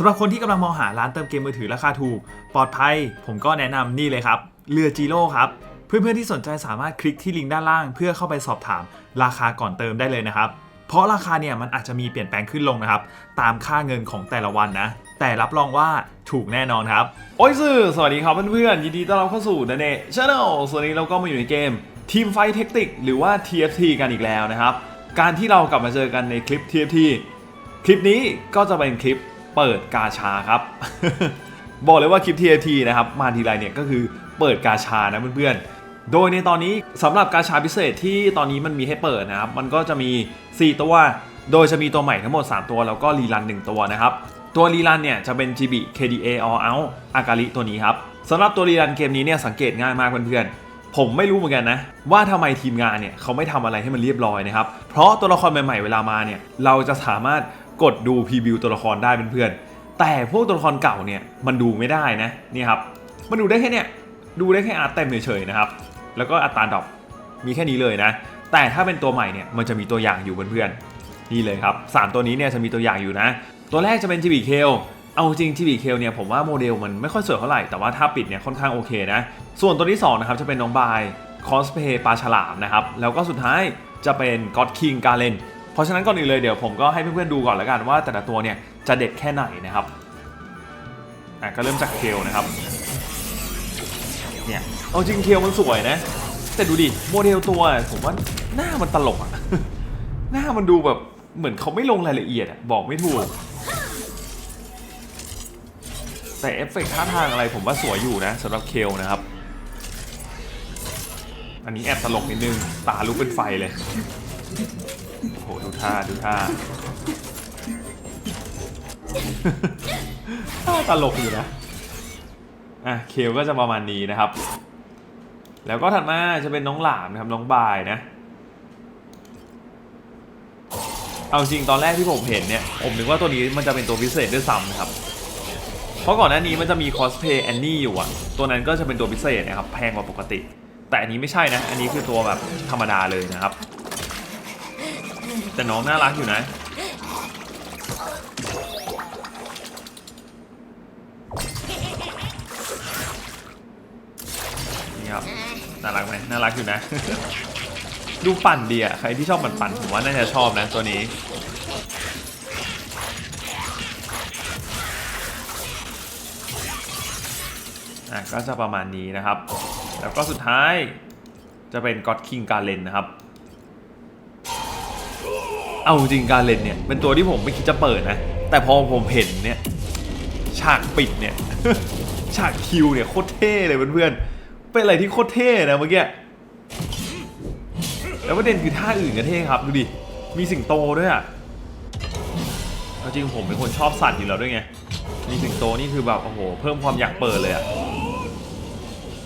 สำหรับคนที่กำลังมองหาร้านเติมเกมมือถือราคาถูก ปลอดภัย ผมก็แนะนำนี่เลยครับ เรือจีโร่ครับ เพื่อนๆที่สนใจสามารถคลิกที่ลิงก์ด้านล่าง เพื่อเข้าไปสอบถามราคาก่อนเติมได้เลยนะครับ เพราะราคาเนี่ยมันอาจจะมีเปลี่ยนแปลงขึ้นลงนะครับ ตามค่าเงินของแต่ละวันนะ แต่รับรองว่าถูกแน่นอนครับ โอ้ยสื่อสวัสดีครับเพื่อนๆ ยินดีต้อนรับเข้าสู่นันเน่ชาแนลส่วนนี้เราก็มาอยู่ในเกมทีมไฟเทคติกหรือว่า TFT กันอีกแล้วนะครับ การที่เรากลับมาเจอกันในคลิป TFT คลิปนี้ก็จะเป็นคลิป เปิดกาชาครับ บอกเลยว่าคลิป TFT นะครับมาทีไรเนี่ยก็คือเปิดกาชานะเพื่อนๆ โดยในตอนนี้สำหรับกาชาพิเศษที่ตอนนี้มันมีให้เปิดนะครับ มันก็จะมี 4 ตัว โดยจะมีตัวใหม่ทั้งหมด 3 ตัวแล้วก็รีรัน 1 ตัวนะครับ ตัวรีรันเนี่ยจะเป็น GB KDA All Out อากาลิตัวนี้ครับสำหรับตัวรีรันเกมนี้เนี่ยสังเกตง่ายมากเพื่อนๆ ผมไม่รู้เหมือนกันนะ ว่าทำไมทีมงานเนี่ยเขาไม่ทำอะไรให้มันเรียบร้อยนะครับ เพราะตัวละครใหม่ๆเวลามาเนี่ยเราจะสามารถ กดดูพรีวิวตัวละครได้เพื่อนๆแต่พวกตัวละครเก่าเนี่ยมันดูไม่ได้นะนี่ครับมันดูได้แค่เนี่ยดูได้แค่อาร์ตเต็มเฉยๆนะครับแล้วก็อัตราดรอปมีแค่นี้เลยนะ แต่ถ้าเป็นตัวใหม่เนี่ยมันจะมีตัวอย่างอยู่เพื่อนๆนี่เลยครับสามตัวนี้เนี่ยจะมีตัวอย่างอยู่นะ ตัวแรกจะเป็นจีบีเคลเอาจริงจีบีเคลเนี่ยผมว่าโมเดลมันไม่ค่อยสวยเท่าไหร่ แต่ว่าถ้าปิดเนี่ยค่อนข้างโอเคนะ ส่วนตัวที่สองนะครับจะเป็นน้องบายคอสเพย์ปลาฉลามนะครับแล้วก็สุดท้ายจะเป็นก็อดคิงกาเลน ราะฉะนั้นก่อนอื่นเลยเดี๋ยวผมก็ให้เพื่อนๆดูก่อนแล้วกันว่าแต่ละตัวเนี่ยจะเด็ดแค่ไหนนะครับอะก็เริ่มจากเคลนะครับเนี่ยเอาจริงเคลมันสวยนะ แต่ดูดิโมเดลตัวผมว่าหน้ามันตลกอะหน้ามันดูแบบเหมือนเขาไม่ลงรายละเอียดอะบอกไม่ถูก แต่เอฟเฟกต์ท่าทางอะไรผมว่าสวยอยู่นะสำหรับเคลนะครับ อันนี้แอบตลกนิดนึงตาลุกเป็นไฟเลย โอ้โหดูท่าดูท่า ท่าตลกอยู่นะ อะเคลก็จะประมาณนี้นะครับ แล้วก็ถัดมาจะเป็นน้องหลามนะครับน้องบายนะ เอาจริงตอนแรกที่ผมเห็นเนี่ย ผมนึกว่าตัวนี้มันจะเป็นตัวพิเศษด้วยซ้ำนะครับ เพราะก่อนหน้านี้มันจะมีคอสเพย์แอนนี่อยู่อะตัวนั้นก็จะเป็นตัวพิเศษนะครับแพงกว่าปกติ แต่อันนี้ไม่ใช่นะ อันนี้คือตัวแบบธรรมดาเลยนะครับ แต่น้องน่ารักอยู่นะ นี่ครับ น่ารักไหมน่ารักอยู่นะ ดูปั่นดีอะใครที่ชอบปั่นปั่นผมว่าน่าจะชอบนะตัวนี้อะก็จะประมาณนี้นะครับ แล้วก็สุดท้ายจะเป็น God King การเลนนะครับ เอาจริงการเล่นเนี่ยเป็นตัวที่ผมไม่คิดจะเปิดนะ แต่พอผมเห็นเนี่ยฉากปิดเนี่ยฉากคิวเนี่ยโคตรเท่เลยเพื่อนๆเป็นอะไรที่โคตรเท่นะเมื่อกี้แล้วประเด็นคือท่าอื่นก็เท่ครับดูดิมีสิงโตด้วยอะเอาจริงผมเป็นคนชอบสัตว์อยู่แล้วด้วยไงมีสิงโตนี่คือแบบโอ้โหเพิ่มความอยากเปิดเลยอะ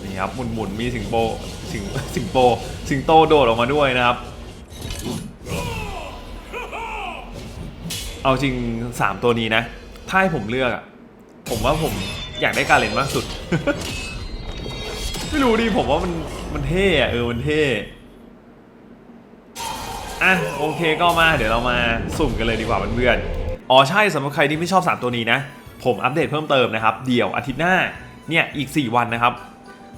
นี่ครับหมุนหมุนๆมีสิงโตสิงสิงโตสิงโตโดดออกมาด้วยนะครับ เอาจริง 3 ตัวนี้นะ ถ้าให้ผมเลือกอะผมว่าผมอยากได้การเลนมากสุด ไม่รู้ดิผมว่ามันมันเท่อะเออมันเท่อะโอเคก็มาเดี๋ยวเรามาสุ่มกันเลยดีกว่าเพื่อนๆอ๋อใช่สำหรับใครที่ไม่ชอบ 3 ตัวนี้นะ ผมอัปเดตเพิ่มเติมนะครับ เดี๋ยวอาทิตย์หน้าเนี่ยอีก 4 วันนะครับ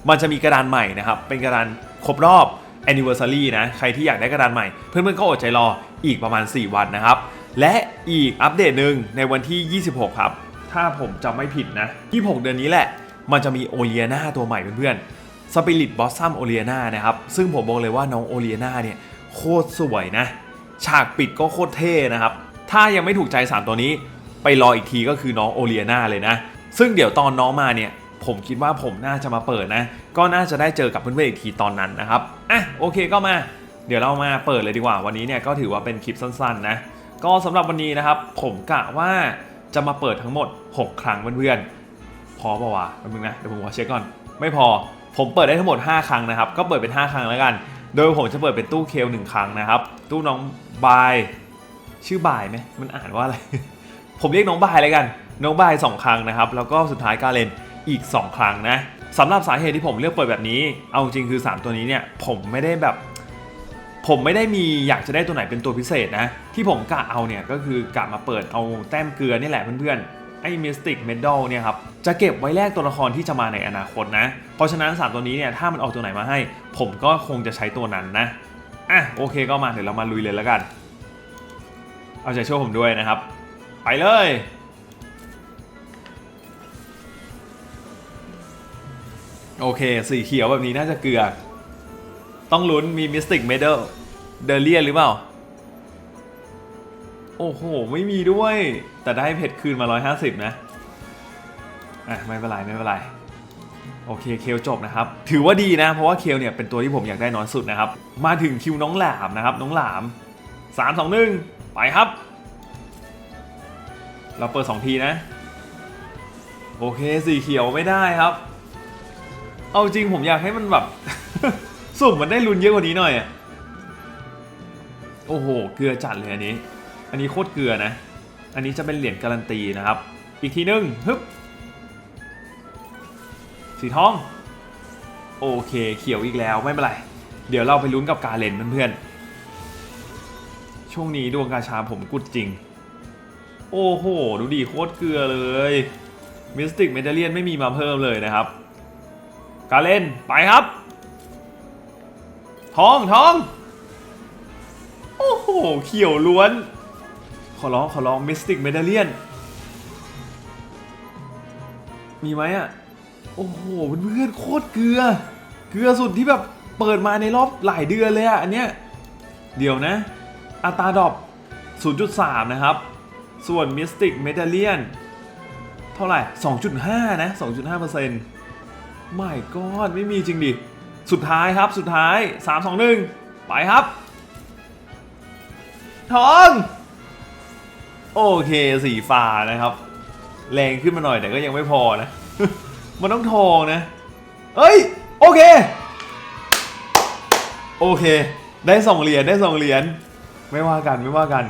มันจะมีกระดานใหม่นะครับ เป็นกระดานครบรอบ anniversary นะ ใครที่อยากได้กระดานใหม่ เพื่อนๆก็อดใจรออีกประมาณ 4 วันนะครับ และอีกอัปเดตหนึ่งในวันที่ 26 ครับ ถ้าผมจำไม่ผิดนะ 26 เดือนนี้แหละ มันจะมีโอเลียนาตัวใหม่เพื่อนๆสปิริตบอสซัมโอเลียนานะครับ ซึ่งผมบอกเลยว่าน้องโอเลียนาเนี่ยโคตรสวยนะ ฉากปิดก็โคตรเท่นะครับ ถ้ายังไม่ถูกใจ 3 ตัวนี้ ไปรออีกทีก็คือน้องโอเลียนาเลยนะ ซึ่งเดี๋ยวตอนน้องมาเนี่ยผมคิดว่าผมน่าจะมาเปิดนะ ก็น่าจะได้เจอกับเพื่อนๆอีกทีตอนนั้นนะครับ อะโอเคก็มา เดี๋ยวเรามาเปิดเลยดีกว่า วันนี้เนี่ยก็ถือว่าเป็นคลิปสั้นๆนะ ก็สำหรับวันนี้นะครับ ผมกะว่าจะมาเปิดทั้งหมด 6 ครั้งเพื่อนๆ พอปะวะแป๊บนึงนะ เดี๋ยวผมขอเช็คก่อน ไม่พอ ผมเปิดได้ทั้งหมด 5 ครั้งนะครับ ก็เปิดเป็น 5 ครั้งแล้วกัน โดยผมจะเปิดเป็นตู้เคลหนึ่งครั้งนะครับ ตู้น้องบาย ชื่อบายไหมมันอ่านว่าอะไร ผมเรียกน้องบายเลยกัน น้องบายสองครั้งนะครับ แล้วก็สุดท้ายการเลนอีก 2 ครั้งนะสำหรับสาเหตุที่ผมเลือกเปิดแบบนี้ เอาจริงคือ 3 ตัวนี้เนี่ยผมไม่ได้แบบ ผมไม่ได้มีอยากจะได้ตัวไหนเป็นตัวพิเศษนะ ที่ผมกะเอาเนี่ยก็คือกะมาเปิดเอาแต้มเกลือนี่แหละเพื่อนๆไอ้มิสติกเมดัลเนี่ยครับจะเก็บไว้แลกตัวละครที่จะมาในอนาคตนะ เพราะฉะนั้น 3 ตัวนี้เนี่ยถ้ามันออกตัวไหนมาให้ ผมก็คงจะใช้ตัวนั้นนะอะโอเคก็มาเดี๋ยวเรามาลุยเลยแล้วกัน เอาใจช่วยผมด้วยนะครับ ไปเลยโอเคสีเขียวแบบนี้น่าจะเกลือ ต้องลุ้นมีมิสติกเมดัลเดเลียนหรือเปล่า โอ้โห ไม่มีด้วย แต่ได้เพชรคืนมา 150 นะ อะ ไม่เป็นไรไม่เป็นไร โอเคเคลจบนะครับ ถือว่าดีนะ เพราะว่าเคลเนี่ยเป็นตัวที่ผมอยากได้น้อยสุดนะครับ มาถึงคิวน้องหลามนะครับ น้องหลาม 3 2 1 ไปครับ เราเปิด 2 ทีนะ โอเคสีเขียวไม่ได้ครับ เอาจริงผมอยากให้มันแบบ สุ่มมันได้ลุ้นเยอะกว่านี้หน่อยอะโอ้โห เกลือจัดเลยอันนี้ อันนี้โคตรเกลือนะ อันนี้จะเป็นเหรียญการันตีนะครับ อีกทีหนึงฮึบสีทอง โอเค เขียวอีกแล้วไม่เป็นไร เดี๋ยวเราไปลุ้นกับกาเลนเพื่อนๆ ช่วงนี้ดวงกาชาผมกุดจริง โอ้โห ดูดีโคตรเกลือเลยมิสติกเมดเลียนไม่มีมาเพิ่มเลยนะครับ กาเลนไปครับ ทองทอง โอ้โห เขียวล้วน ขอร้องขอร้องมิสติกเมดัลเลียน มีไหมอะ โอ้โหเพื่อนโคตรเกลือ เกลือสุดที่แบบเปิดมาในรอบหลายเดือนเลยอะ อันเนี้ย เดี๋ยวนะ อัตราดรอป0.3 นะครับ ส่วนมิสติกเมดัลเลียนเท่าไหร่ 2.5 นะ 2.5%ไม่กอดไม่มีจริงดิ สุดท้ายครับสุดท้าย 3 2 1 ไปครับ ทอง โอเคสีฟ้านะครับ แรงขึ้นมาหน่อยแต่ก็ยังไม่พอนะ มันต้องทองนะ เอ้ย โอเค โอเค ได้สองเหรียญได้สองเหรียญไม่ว่ากันไม่ว่ากัน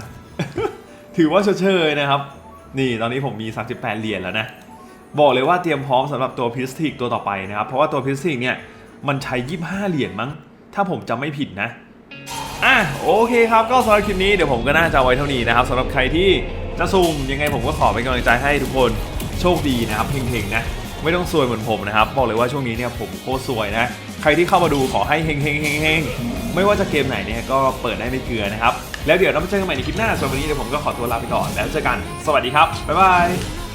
ถือว่าเฉยๆนะครับ นี่ตอนนี้ผมมี 38 เหรียญแล้วนะ บอกเลยว่าเตรียมพร้อมสำหรับตัวพิสติกตัวต่อไปนะครับ เพราะว่าตัวพิสติกเนี่ย มันใช้ 25 เหรียญมั้ง ถ้าผมจำไม่ผิดนะอะโอเคครับก็สำหรับคลิปนี้เดี๋ยวผมก็น่าจะไว้เท่านี้นะครับสำหรับใครที่จะซูมยังไงผมก็ขอเป็นกำลังใจให้ทุกคนโชคดีนะครับเฮงๆนะไม่ต้องซวยเหมือนผมนะครับบอกเลยว่าช่วงนี้เนี่ยผมโคตรซวยนะใครที่เข้ามาดูขอให้เฮงๆเฮงๆไม่ว่าจะเกมไหนเนี่ยก็เปิดได้ไม่เกลือนะครับแล้วเดี๋ยวเรามาเจอกันใหม่ในคลิปหน้าส่วนวันนี้เดี๋ยวผมก็ขอตัวลาไปก่อนแล้วเจอกันสวัสดีครับบ๊ายบาย